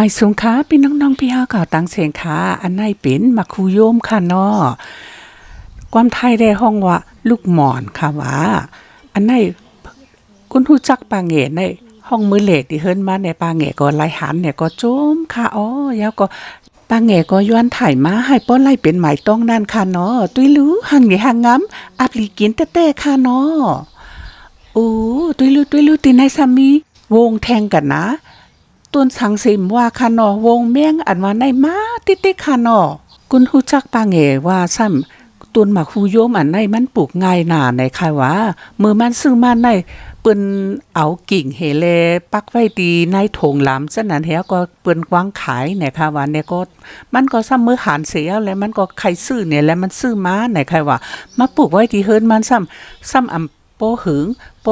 ไม่สูงค่ะพี่น้องๆพี่ฮาเก่าตังเสียงค่ะอันไหนเป็นมาคูโยมค่ะเนาะความไทยได้ห้องว่า ลูกหมอนค่ะว่าอันไหนคุณฮู้จักปางเหงในห้องมือเหล็กที่เฮิรนมาในปางเหงก็ไล่หันเนี่ยก็โจมค่ะอ๋อยาวก็ปางเหงก็ย้อนถ่ายมาให้ป้อนไล่เป็นหมายต้องนั่นค่ะเนาะตุ้ยรู้หังเหงหังงำอับลีกินแต่ๆค่ะเนาะโอ้ตุยลุตุยลุตีนายสามีวงแทงกันนะ ต้นสังสิมว่าคานอวงเมียงอันว่าในมาติติคานอกุนฮูจักปางเหว่าซ้ำต้นหมากฮูโยมอันในมันปลูกง่ายหนาในค่ะว่ามือมันซื้อมาในเปิ้นเอากิ่งเฮเลปักไว้ดีในถงหลำฉะนั้นเฮาก็เปิ้นวางขายเนี่ยค่ะว่าเนี่ยก็มันก็ซ้ำมือหารเสียแล้วมันก็ใครซื้อเนี่ยแล้วมันซื้อมาเนี่ยค่ะว่ามาปลูกไว้ที่เฮิรนมันซ้ำซ้ำอำโปหึงโป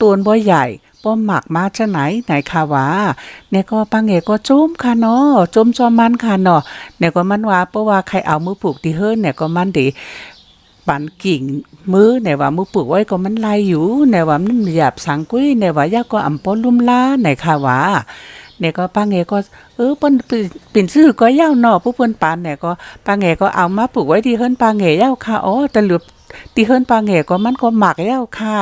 ตวนบ่ใหญ่ โปหมักมาจะไหนไหนค่ะว่าเนี่ยก็ปังเอก็จุ้มค่ะเนาะจุ้มจอมมันค่ะเนาะเนี่ยก็มันว่าเพราะว่าใครเอามือปลูกที่เฮิรนเนี่ยก็มันดีปันกิ่งมือเนี่ยว่ามือปลูกไว้ก็มันลายอยู่เนี่ยว่ามันหยาบสังกุ้ยเนี่ยว่ายาก็อำปอลุ่มลาไหนค่ะว่าเนี่ยก็ปังเอก็เออเปิ้นเป็นชื่อก็ยาวเนาะผู้เปิ้นปานเนี่ยก็ปังเอก็เอามาปลูกไว้ที่เฮิรนปังเอยาวค่ะอ๋อแต่หลือ ตีเฮิรนปลางเหก็มันก็หมักแล้วค่ะ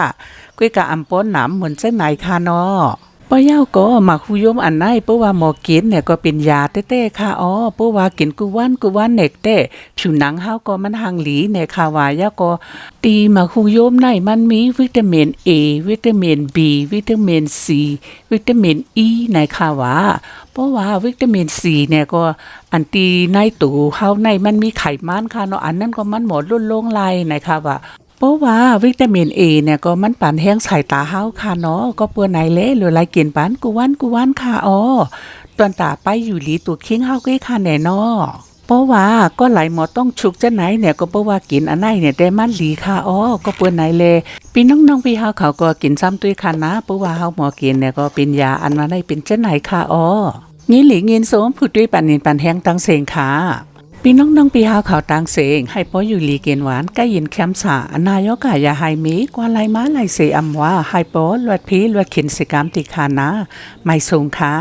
กุ้ยกะอำป้นหนำเหมือนเส้นไหนค่ะเนาะ ป้าเย้าก็หมักฮูยมอันไหนเปิ้ว่าหมอกินเนี่ยก็เป็นยาเต้ๆค่ะอ๋อเปิ้ว่ากินกูวันกูวันเน็กเต้ผิวหนังเฮาก็มันหังหลีเนี่ยค่ะว่าย่าก็ตีหมักฮูยมในมันมีวิตามิน A วิตามิน B วิตามิน C วิตามิน E ในค่ะว่าเพราะว่าวิตามินซีเนี่ยก็อันตีในตูเฮาในมันมีไขมันค่ะเนาะอันนั้นก็มันหมดลุ่นลงไหลนะคะว่า เพราะว่าวิตามินเอเนี่ยก็มันปันแห้งสายตาเฮาค่ะเนาะก็เปื้อนไหนเละหรือไรกินปันกูวันกูวันค่ะอ๋อตอนตาไปอยู่หลีตัวคิงเฮาก็ค่ะแน่นาะเพราะว่าก็ไหลหมอต้องฉุกจะไหนเนี่ยก็เพราะว่ากินอันไหนเนี่ยได้มันหลีค่ะอ๋อก็เปื้อนไหนเลยพี่น้องๆพี่เฮาเขาก็กินซ้ำด้วยค่ะนะเพราะว่าเฮาหมอกินเนี่ยก็เป็นยาอันว่าได้เป็นจะไหนค่ะอ๋องี้หลีเงินโสมผุดด้วยปันนินปันแห้งตั้งเสงขา ปีน้องน้องปีหาวข่าวตางเสงให้ป้ออยู่หลีเกนหวานใกล้ยินแคมสานายกายาไฮมีกว่าไรมาไรเสอำว่าให้ป้อลวดพีลวดขินสิกรรมติคานาไม่สูงค่ะ